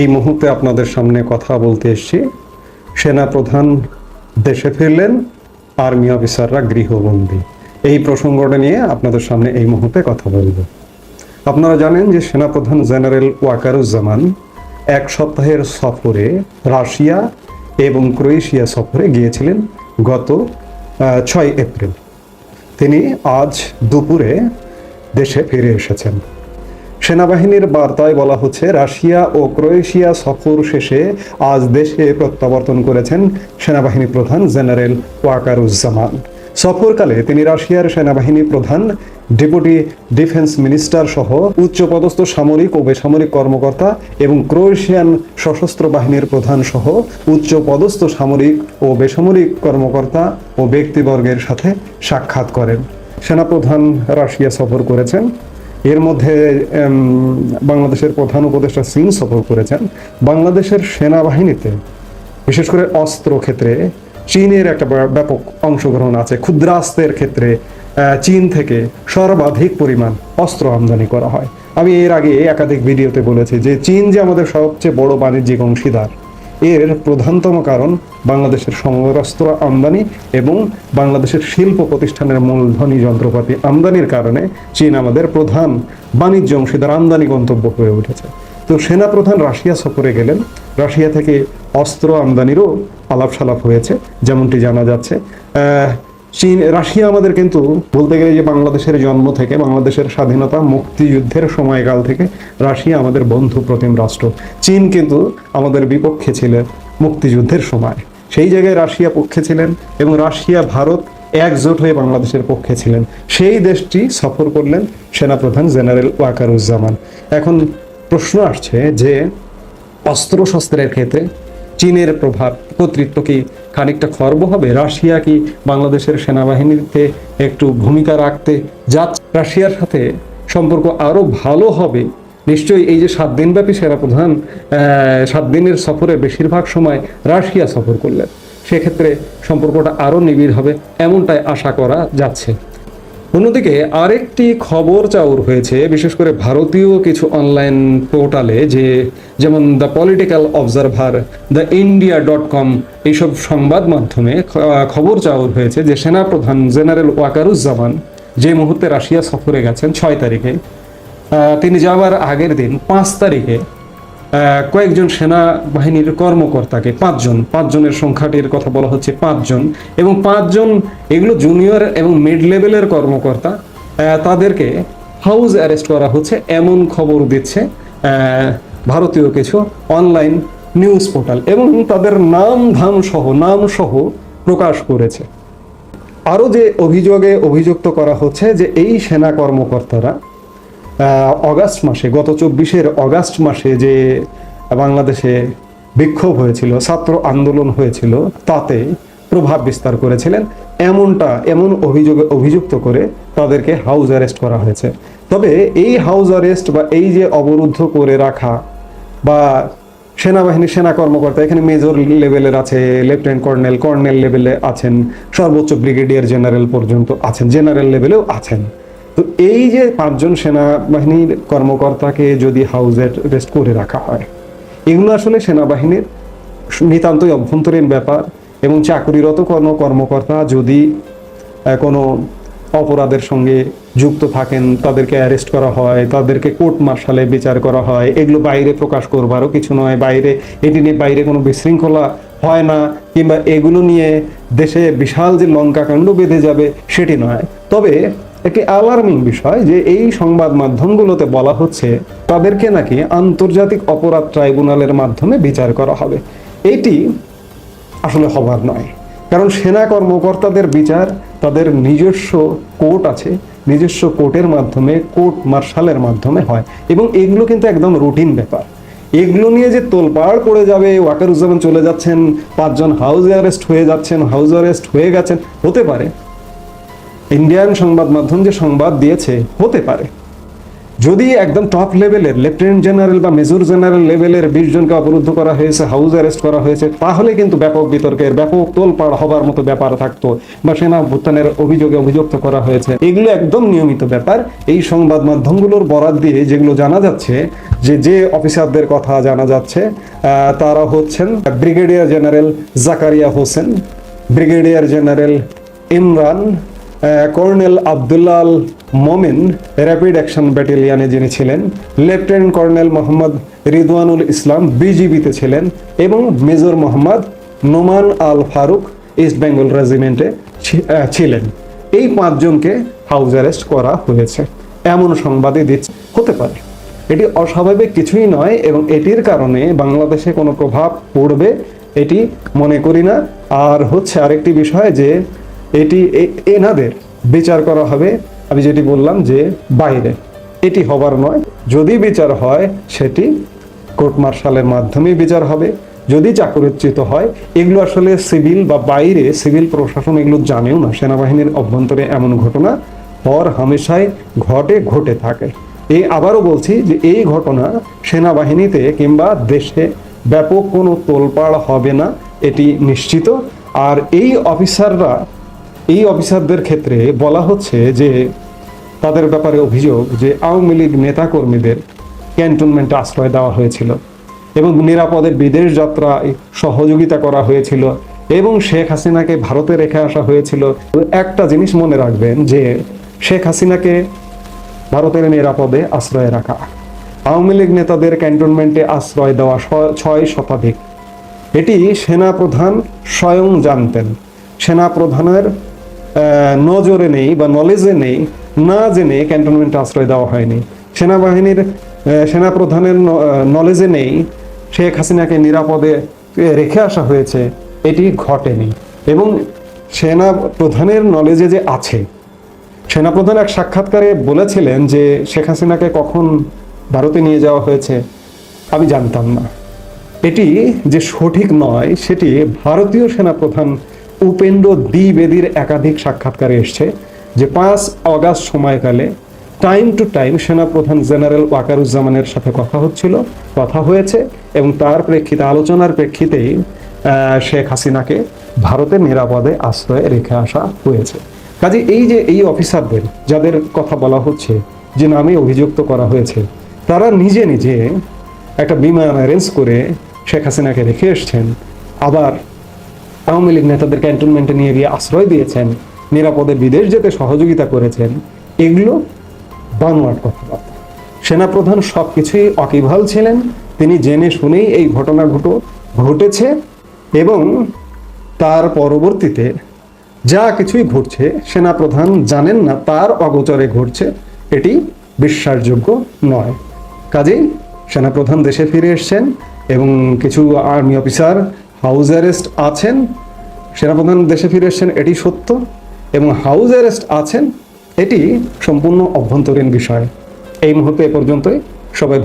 এই মুহূর্তে আপনাদের সামনে কথা বলতে এসেছি। সেনা প্রধান দেশে ফিরলেন, আর্মি অফিসাররা গৃহবন্দী। এই প্রসঙ্গটা নিয়ে আপনাদের সামনে এই মুহূর্তে কথা বলব। আপনারা জানেন যে সেনাপ্রধান জেনারেল ওয়াকারুজ্জামান এক সপ্তাহের সফরে রাশিয়া এবং ক্রোয়েশিয়া সফরে গিয়েছিলেন গত ছয় এপ্রিল। তিনি আজ দুপুরে দেশে ফিরে এসেছেন। সেনাবাহিনীর বার্তায় বলা হচ্ছে, রাশিয়া ও ক্রোয়েশিয়া সফর শেষে আজ দেশে প্রত্যাবর্তন করেছেন সেনাবাহিনী প্রধান জেনারেল ওয়াকারুজ্জামান। সফরকালে তিনি রাশিয়ার সেনাবাহিনী প্রধান, ডেপুটি ডিফেন্স মিনিস্টার সহ উচ্চপদস্থ সামরিক ও বেসামরিক কর্মকর্তা এবং ক্রোয়েশিয়ান সশস্ত্র বাহিনীর প্রধান সহ উচ্চপদস্থ সামরিক ও বেসামরিক কর্মকর্তা ও ব্যক্তিবর্গের সাথে সাক্ষাৎ করেন। সেনাপ্রধান রাশিয়া সফর করেছেন এর মধ্যে বাংলাদেশের প্রধান উপদেষ্টা সিং সফর করেছেন। বাংলাদেশের সেনাবাহিনীতে, বিশেষ করে অস্ত্র ক্ষেত্রে চীনের একটা ব্যাপক অংশগ্রহণ আছে। ক্ষুদ্রাস্ত্রের ক্ষেত্রে চীন থেকে সর্বাধিক পরিমাণ অস্ত্র আমদানি করা হয়। আমি এর আগে একাধিক ভিডিওতে বলেছি যে চীন যে আমাদের সবচেয়ে বড় বাণিজ্যিক অংশীদার এর প্রধানতম কারণ বাংলাদেশের সমরাস্ত্র আমদানি এবং বাংলাদেশের শিল্প প্রতিষ্ঠানের মূলধনী যন্ত্রপাতি আমদানির কারণে চীন আমাদের প্রধান বাণিজ্য অংশীদার আমদানি গন্তব্য হয়ে উঠেছে। তো সেনাপ্রধান রাশিয়া সফরে গেলেন। রাশিয়া থেকে অস্ত্র আমদানিরও আলাপ সালাপ হয়েছে, যেমনটি জানা যাচ্ছে। চীন, রাশিয়া আমাদের কিন্তু বলতে গেলে যে বাংলাদেশের জন্ম থেকে, বাংলাদেশের স্বাধীনতা মুক্তিযুদ্ধের সময়কাল থেকে রাশিয়া আমাদের বন্ধু প্রতিম রাষ্ট্র। চীন কিন্তু আমাদের বিপক্ষে ছিলেন মুক্তিযুদ্ধের সময়। সেই জায়গায় রাশিয়া পক্ষে ছিলেন এবং রাশিয়া, ভারত একজোট হয়ে বাংলাদেশের পক্ষে ছিলেন। সেই দেশটি সফর করলেন সেনাপ্রধান জেনারেল ওয়াকারুজ্জামান। এখন প্রশ্ন আসছে যে অস্ত্র শস্ত্রের ক্ষেত্রে চীনের প্রভাব কর্তৃত্ব কি খানিকটা খর্ব হবে? রাশিয়া কি বাংলাদেশের সেনাবাহিনীতে একটু ভূমিকা রাখতে যাচ্ছে? রাশিয়ার সাথে সম্পর্ক আরও ভালো হবে? নিশ্চয়ই এই যে সাত দিনব্যাপী সেনাপ্রধান আহ, সাত দিনের সফরে বেশিরভাগ সময় রাশিয়া সফর করলেন। সেক্ষেত্রে সম্পর্কটা আরও নিবিড় হবে এমনটাই আশা করা যাচ্ছে। অন্যদিকে আরেকটি খবর চাউর হয়েছে, বিশেষ করে ভারতীয় কিছু অনলাইন পোর্টালে যে যেমন the political observer the India dot com এইসব সংবাদ মাধ্যমে খবর চাউর হয়েছে যে সেনাপ্রধান জেনারেল ওয়াকারুজ্জামান যে মুহূর্তে রাশিয়া সফরে গেছেন ছয় তারিখে তিনি যাওয়ার আগের দিন পাঁচ তারিখে কয়েকজন সেনাবাহিনীর কর্মকর্তাকে, পাঁচজন, পাঁচজনের সংখ্যাটির কথা বলা হচ্ছে পাঁচজন, এবং পাঁচজন এগুলো জুনিয়র এবং মিড লেভেলের কর্মকর্তা তাদেরকে হাউস অ্যারেস্ট করা হচ্ছে, এমন খবর দিচ্ছে ভারতীয় কিছু অনলাইন নিউজ পোর্টাল এবং তাদের নাম, ধাম সহ, নাম সহ প্রকাশ করেছে। আরও যে অভিযোগে অভিযুক্ত করা হচ্ছে যে এই সেনা কর্মকর্তারা অগাস্ট মাসে, গত চব্বিশের অগাস্ট মাসে যে বাংলাদেশে বিক্ষোভ হয়েছিল, ছাত্র আন্দোলন হয়েছিল, তাতে প্রভাব বিস্তার করেছিলেন। এমনটা, এমন অভিযোগে, অভিযুক্ত করে তাদেরকে হাউস অ্যারেস্ট করা হয়েছে। তবে এই হাউস অ্যারেস্ট বা এই যে অবরুদ্ধ করে রাখা বা সেনাবাহিনীর সেনা কর্মকর্তা, এখানে মেজর লেভেলের আছে লেফটেন্যান্ট কর্নেল কর্নেল লেভেলে আছেন, সর্বোচ্চ ব্রিগেডিয়ার জেনারেল পর্যন্ত আছেন জেনারেল লেভেলেও আছেন। তো এই যে পাঁচজন সেনাবাহিনীর কর্মকর্তাকে যদি হাউস অ্যারেস্ট করে রাখা হয়, এগুলো আসলে সেনাবাহিনীর নিতান্তই অভ্যন্তরীণ ব্যাপার এবং চাকরিরত কোনো কর্মকর্তা যদি কোনো অপরাধের সঙ্গে যুক্ত থাকেন, তাদেরকে অ্যারেস্ট করা হয়, তাদেরকে কোর্ট মার্শালে বিচার করা হয়, এগুলো বাইরে প্রকাশ করবারও কিছু নয়, বাইরে, এটি নিয়ে বাইরে কোনো বিশৃঙ্খলা হয় না, কিংবা এগুলো নিয়ে দেশে বিশাল যে লঙ্কাকাণ্ড বেঁধে যাবে সেটি নয়। তবে একটি অ্যালার্মিং বিষয় যে এই সংবাদ মাধ্যমগুলোতে বলা হচ্ছে তাদেরকে নাকি আন্তর্জাতিক অপরাধ ট্রাইব্যুনালের মাধ্যমে বিচার করা হবে। এটি আসলে হবার নয়। কারণ সেনা কর্মকর্তাদের বিচার, তাদের নিজস্ব কোর্ট আছে, নিজস্ব কোর্টের মাধ্যমে, কোর্ট মার্শালের মাধ্যমে হয় এবং এগুলো কিন্তু একদম রুটিন ব্যাপার। এগুলো নিয়ে যে তোলপাড় পড়ে যাবে, ওয়াকারুজ্জামান চলে যাচ্ছেন, পাঁচজন হাউস অ্যারেস্ট হয়ে যাচ্ছেন হাউস অ্যারেস্ট হয়ে গেছেন, হতে পারে। ইন্ডিয়ান সংবাদ মাধ্যম যে সংবাদ দিয়েছে, হতে পারে। যদি একদম টপ লেভেলের লেফটেন্যান্ট জেনারেল বা মেজর জেনারেল লেভেলের বিশ জনকে অবরুদ্ধ করা হয়েছে হাউস অ্যারেস্ট করা হয়েছে, তাহলে কিন্তু ব্যাপক বিতর্কের, ব্যাপক তোলপাড় হবার মতো ব্যাপার থাকতো বা সেনা অভ্যুত্থানের অভিযোগে অভিযুক্ত করা হয়েছে। এগুলো একদম নিয়মিত ব্যাপার। এই সংবাদ মাধ্যমগুলোর বরাদ দিয়ে যেগুলো জানা যাচ্ছে, যে যে অফিসারদের কথা জানা যাচ্ছে তারা হচ্ছেন brigadier general Zakaria Hossain, brigadier general Imran colonel Abdullal Momin rapid action ব্যাটালিয়ানে যিনি ছিলেন, লেফটেন্যান্ট কর্নেল মোহাম্মদ রিদওয়ানুল ইসলাম বিজিবিতে ছিলেন এবং মেজর মোহাম্মদ নোমান আল ফারুক ইস্ট বেঙ্গল রেজিমেন্টে ছিলেন। এই পাঁচজনকে হাউস অ্যারেস্ট করা হয়েছে। এমন সংবাদই দিচ্ছে। হতে পারে। এটি অস্বাভাবিক কিছুই নয় এবং এটির কারণে বাংলাদেশে কোনো প্রভাব পড়বে, এটি মনে করি না। আর হচ্ছে আরেকটি বিষয় যে এটি এনাদের বিচার করা হবে। আমি যেটি বললাম যে বাইরে এটি হবার নয়। যদি বিচার হয়, সেটি কোর্ট মার্শালের মাধ্যমেই বিচার হবে। যদি চাকরিচ্যুত হয়, এগুলো আসলে সিভিল বা বাইরে, সিভিল প্রশাসন এগুলো জানেও না। সেনাবাহিনীর অভ্যন্তরে এমন ঘটনা হর হামেশাই ঘটে ঘটে থাকে। এই আবারও বলছি যে এই ঘটনা সেনাবাহিনীতে কিংবা দেশে ব্যাপক কোনো তোলপাড় হবে না, এটি নিশ্চিত। আর এই অফিসাররা এই অফিসারদের ক্ষেত্রে বলা হচ্ছে যে তাদের ব্যাপারে অভিযোগ যে আওয়ামী লীগ নেতাকর্মীদের ক্যান্টনমেন্টে আশ্রয় দেওয়া হয়েছিল এবং নিরাপদে বিদেশ যাত্রায় সহযোগিতা করা হয়েছিল এবং শেখ হাসিনাকে ভারতে রেখে আসা হয়েছিল। একটা জিনিস মনে রাখবেন যে শেখ হাসিনাকে ভারতের নিরাপদে আশ্রয় রাখা আওয়ামী লীগ নেতাদের ক্যান্টনমেন্টে আশ্রয় দেওয়া ছয় শতাধিক। এটি সেনা প্রধান স্বয়ং জানতেন। সেনা প্রধানের আহ, নজরে নেই বা নলেজে নেই না জেনে ক্যান্টনমেন্টে আশ্রয় দেওয়া হয়নি। সেনাবাহিনীর আহ, সেনা প্রধানের ন- আহ, নলেজে নেই। শেখ হাসিনাকে নিরাপদে রেখে আসা হয়েছে। এটি ঘটেনি। এবং সেনা প্রধানের নলেজে যে আছে সেনাপ্রধান এক সাক্ষাৎকারে বলেছিলেন যে শেখ হাসিনাকে কখন ভারতে নিয়ে যাওয়া হয়েছে আমি জানতাম না। এটি যে সঠিক নয় সেটি ভারতীয় সেনাপ্রধান উপেন্দ্র দ্বিবেদীর একাধিক সাক্ষাৎকারে এসছে যে পাঁচ অগাস্ট সময়কালে টাইম টু টাইম সেনাপ্রধান জেনারেল ওয়াকারুজ্জামানের সাথে কথা হচ্ছিল, কথা হয়েছে এবং তার প্রেক্ষিতে, আলোচনার প্রেক্ষিতেই শেখ হাসিনাকে ভারতের নিরাপদে আশ্রয়ে রেখে আসা হয়েছে। কাজে এই যে এই অফিসারদের, যাদের কথা বলা হচ্ছে, যে নামে অভিযুক্ত করা হয়েছে, তারা নিজে নিজে একটা বিমান অ্যারেঞ্জ করে শেখ হাসিনাকে রেখে এসছেন। আবার আওয়ামী লীগ নেতাদের ক্যান্টনমেন্টে নিয়ে গিয়ে আশ্রয় দিয়েছেন, নিরাপদে বিদেশ যেতে সহযোগিতা করেছেন, এগুলো বানোয়াট কথাবার্তা। সেনাপ্রধান সব কিছুই অকিভাল ছিলেন, তিনি জেনে শুনেই এই ঘটনা ঘটো ঘটেছে এবং তার পরবর্তীতে যা কিছুই ঘটছে, সেনাপ্রধান জানেন না তার অগোচরে ঘটছে, এটি বিশ্বাসযোগ্য নয়। কাজেই সেনাপ্রধান দেশে ফিরে এসছেন এবং কিছু আর্মি অফিসার হাউস অ্যারেস্ট আছেন, সেনাপ্রধান দেশে ফিরে এসছেন, এটি সত্য, এবং হাউস অ্যারেস্ট আছেন, এটি সম্পূর্ণ অভ্যন্তরীণ বিষয়। এই মুহূর্তে এ পর্যন্তই, সবাই